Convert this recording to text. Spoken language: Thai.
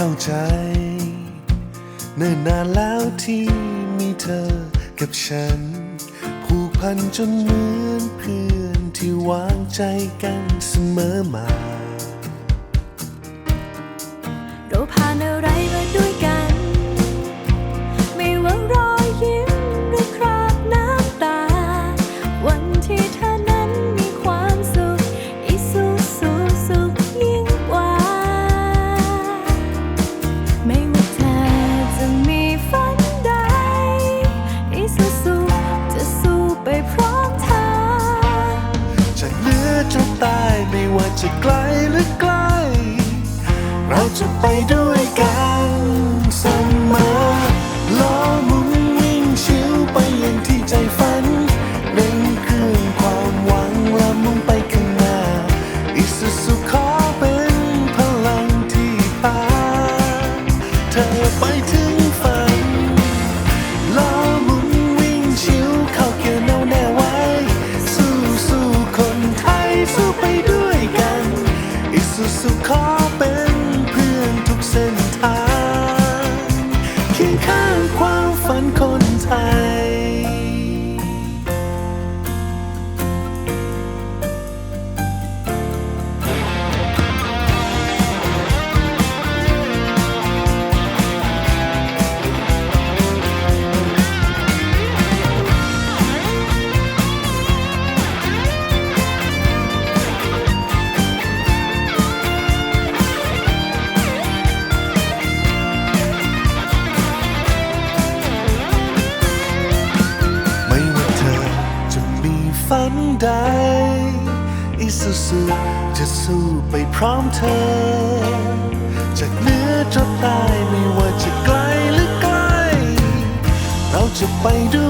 เข้าใจเนิ่นนานแล้วที่มีเธอกับฉัน ผูกพันจนเหมือนเพื่อนที่วางใจกันเสมอมา เราผ่านอะไรมาด้วย จากเหนือจนใต้ไม่ว่าจะไกลหรือใกล้ เราจะไปด้วยกัน นใด อิสุสุจะสู้ไปพร้อมเธอ จากเหนือจนใต้ไม่ว่าจะไกลหรือใกล้ เราจะไปด้วย